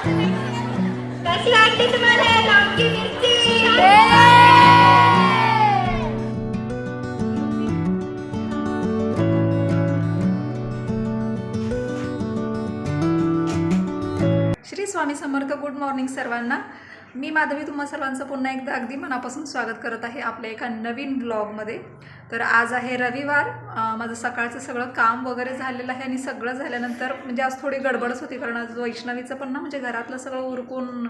कशी वाटते तुम्हाला लवंगी मिरची? श्री स्वामी समर्थ गुड मॉर्निंग सर्वांना. मी माधवी तुम्हा सर्वांचं पुन्हा एकदा अगदी मनापासून स्वागत करत आहे आपल्या एका नवीन ब्लॉगमध्ये तर आज आहे रविवार. माझं सकाळचं सगळं काम वगैरे झालेलं आहे आणि सगळं झाल्यानंतर म्हणजे आज थोडी गडबडच होती कारण आज वैष्णवीचं पण ना म्हणजे घरातलं सगळं उरकून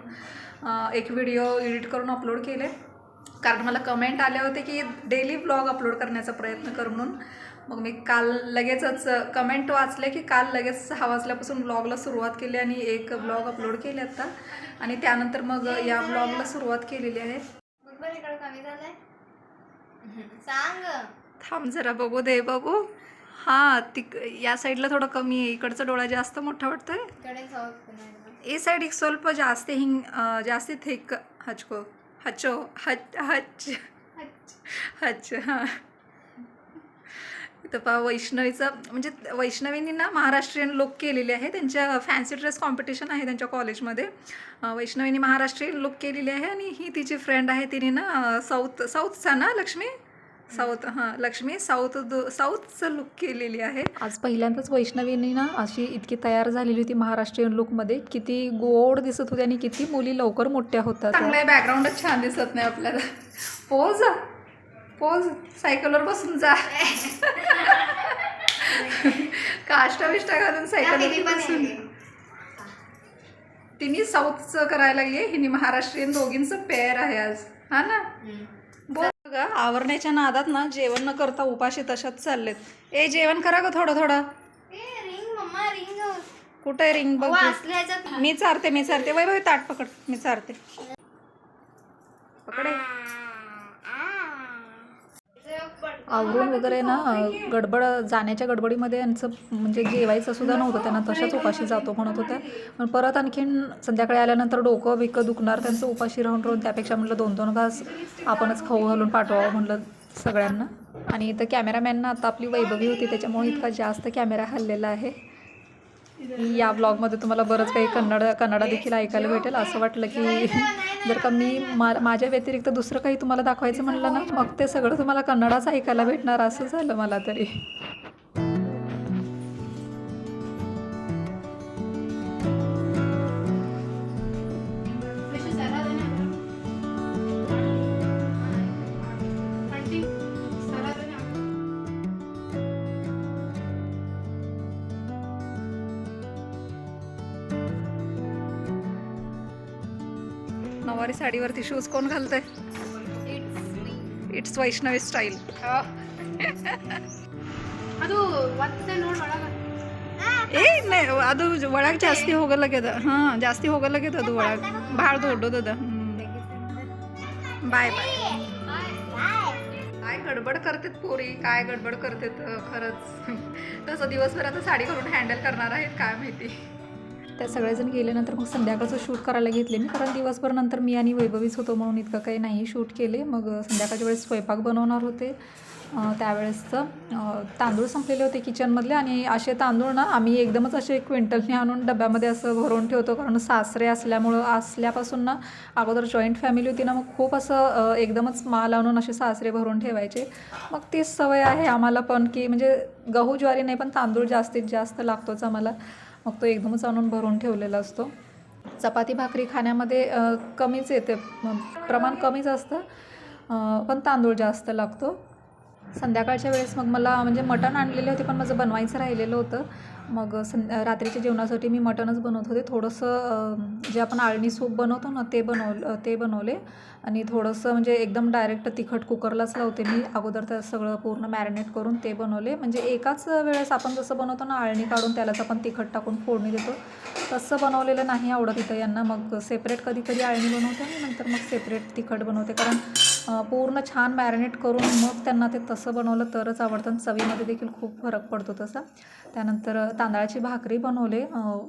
एक व्हिडिओ एडिट करून अपलोड केले. कारण मला कमेंट आले होते की डेली ब्लॉग अपलोड करण्याचा प्रयत्न कर म्हणून. मग मी काल लगेचच कमेंट वाचले की काल लगेच सहा वाजल्यापासून ब्लॉगला सुरुवात केली आणि एक ब्लॉग अपलोड केले आता. आणि त्यानंतर मग या ब्लॉगला सुरुवात केलेली आहे. सांग. थांब जरा बघू दे बघू हा तिक या साईडला थोडं कमी आहे. इकडचा डोळा जास्त मोठा वाटतोय. ए साईड एक स्वल्प जास्त हिंग जास्त थिक हचको. हचो हच हच. हच हा. तर पा वैष्णवीचं म्हणजे वैष्णवींनी ना महाराष्ट्रीयन लुक केलेले आहे. त्यांच्या फॅन्सी ड्रेस कॉम्पिटिशन आहे त्यांच्या कॉलेजमध्ये वैष्णवींनी महाराष्ट्रीयन लुक केलेली आहे आणि ही तिची फ्रेंड आहे तिने ना साऊथ साऊथचा ना लक्ष्मी? साऊथ हां लक्ष्मी साऊथ साऊथचं लुक केलेली आहे. आज पहिल्यांदाच वैष्णवींनी ना अशी इतकी तयार झालेली होती महाराष्ट्रीयन लुकमध्ये किती गोड दिसत होती आणि किती मुली लवकर मोठ्या होतात. बॅकग्राऊंडच छान दिसत नाही आपल्याला. पोज पोज सायकलवर बसून जा. काष्टा बिष्टा घालून पण बसून. तिने साऊथचं करायला लागली हिने महाराष्ट्रीयन दोघींचं पेअर आहे आज. हा ना? बोल बघा आवरण्याच्या नादात ना जेवण न करता उपाशी तशाच चाललेत. ए जेवण करा ग थोडं थोडं. कुठे रिंग? बघ मी चारते मी चारते. वय वय ताट पकड. मी चारते. पकडे. आवरून वगैरे ना गडबड जाण्याच्या गडबडीमध्ये यांचं म्हणजे जेवायचं सुद्धा नव्हतं त्यांना तशाच उपाशी जातो म्हणत होत्या. पण परत आणखीन संध्याकाळी आल्यानंतर डोकं बिकं दुखणार त्यांचं उपाशी राहून राहून त्यापेक्षा म्हटलं दोन दोन घास आपणच खाऊ घालून पाठवावं म्हटलं सगळ्यांना. आणि इथं कॅमेरामॅनना आता आपली वैभवी होती त्याच्यामुळे इतका जास्त कॅमेरा हल्लेला आहे. या ब्लॉगमध्ये तुम्हाला बरंच काही कन्नड कन्नडा देखील ऐकायला भेटेल. असं वाटलं की जर का मी मा माझ्या व्यतिरिक्त दुसरं काही तुम्हाला दाखवायचं म्हणलं ना मग ते सगळं तुम्हाला कन्नडाच ऐकायला भेटणार. असं झालं मला तरी. नऊवारी साडीवरती शूज कोण घालतंय इट्स वैष्णवी स्टाईल ಅದು ಒತ್ತೆ ನೋಡ್ ಒಳಗ ಏ ನೇ ಅದು ಒಳಗೆ ಜಾಸ್ತಿ ಹೋಗಲಾಗ್ಯದ ಹಾಂ ಜಾಸ್ತಿ ಹೋಗಲಾಗ್ಯದ ಅದು ಒಳಗೆ ಭಾಳ ದೊಡ್ಡದದ बाय बाय काय गडबड करतात पोरी काय गडबड करतात अं, खरंच तसं दिवसभर आता साडी करून हँडल करणार आहेत काय माहिती त्या सगळेजण गेल्यानंतर मग संध्याकाळचं शूट करायला घेतले मी कारण दिवसभर नंतर मी आणि वैभवीच होतो म्हणून इतकं काही नाही शूट केले. मग संध्याकाळच्या वेळेस स्वयंपाक बनवणार होते. त्यावेळेसचं तांदूळ संपलेले होते किचनमधले आणि असे तांदूळ ना आम्ही एकदमच असे क्विंटलने आणून डब्यामध्ये असं भरून ठेवतो कारण सासरे असल्यामुळं असल्यापासून ना अगोदर जॉईंट फॅमिली होती ना मग खूप असं एकदमच माल आणून असे सासरे भरून ठेवायचे. मग तीच सवय आहे आम्हाला पण की म्हणजे गहू ज्वारी नाही पण तांदूळ जास्तीत जास्त लागतोच आम्हाला. मग तो एकदमच आणून भरून ठेवलेला असतो. चपाती भाकरी खाण्यामध्ये कमीच येते. प्रमाण कमीच असतं पण तांदूळ जास्त लागतो. संध्याकाळच्या वेळेस मग मला म्हणजे मटण आणलेले होते पण माझं बनवायचं राहिलेलं होतं. मग सं रात्रीच्या जेवणासाठी मी मटणच बनवत होते. थोडंसं जे आपण आळणी सूप बनवतो ना ते बनवलं ते बनवले. आणि थोडंसं म्हणजे एकदम डायरेक्ट तिखट कुकरलाच लावते मी. अगोदर त्या सगळं पूर्ण मॅरिनेट करून ते बनवले. म्हणजे एकाच वेळेस आपण जसं बनवतो ना आळणी काढून त्यालाच आपण तिखट टाकून फोडणी देतो. तसं बनवलेलं नाही आवडत इथं यांना. मग सेपरेट कधी कधी आळणी बनवते आणि नंतर मग सेपरेट तिखट बनवते. कारण पूर्ण छान मॅरिनेट करून मग त्यांना ते तसं बनवलं तरच आवडतं. आणि चवीमध्ये देखील खूप फरक पडतो तसा. त्यानंतर तांदळाची भाकरी बनवले.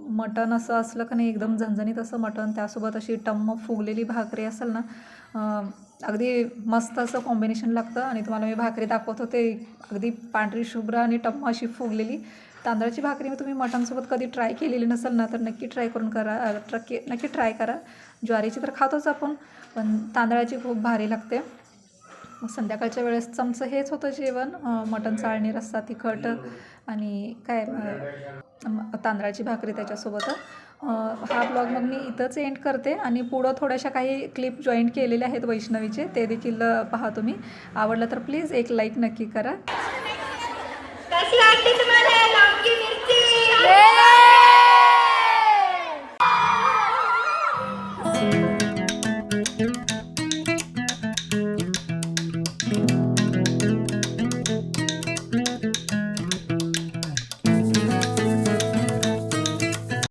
मटण असं असलं का नाही एकदम झणझणीत असं मटण त्यासोबत अशी टम्म फुगलेली भाकरी असेल ना अगदी मस्त असं कॉम्बिनेशन लागतं. आणि तुम्हाला मी भाकरी दाखवत होते. अगदी पांढरी शुभ्र आणि टम्म अशी फुगलेली. तांदळाची भाकरी मी तुम्ही मटणसोबत कधी ट्राय केलेली नसेल ना तर नक्की ट्राय करून करा ट्रक्की नक्की ट्राय करा. ज्वारीची तर खातोच आपण पण तांदळाची खूप भारी लागते. मग संध्याकाळच्या वेळेस चमचं हेच होतं जेवण मटण चाळणी रस्सा तिखट आणि काय तांदळाची भाकरी त्याच्यासोबत. हा ब्लॉग मग मी इथंच एंड करते आणि पुढं थोड्याशा काही क्लिप जॉईंट केलेल्या आहेत वैष्णवीचे ते देखील पहा तुम्ही. आवडलं तर प्लीज एक लाईक नक्की करा. कशी वाटते तुम्हाला लवंगी मिरची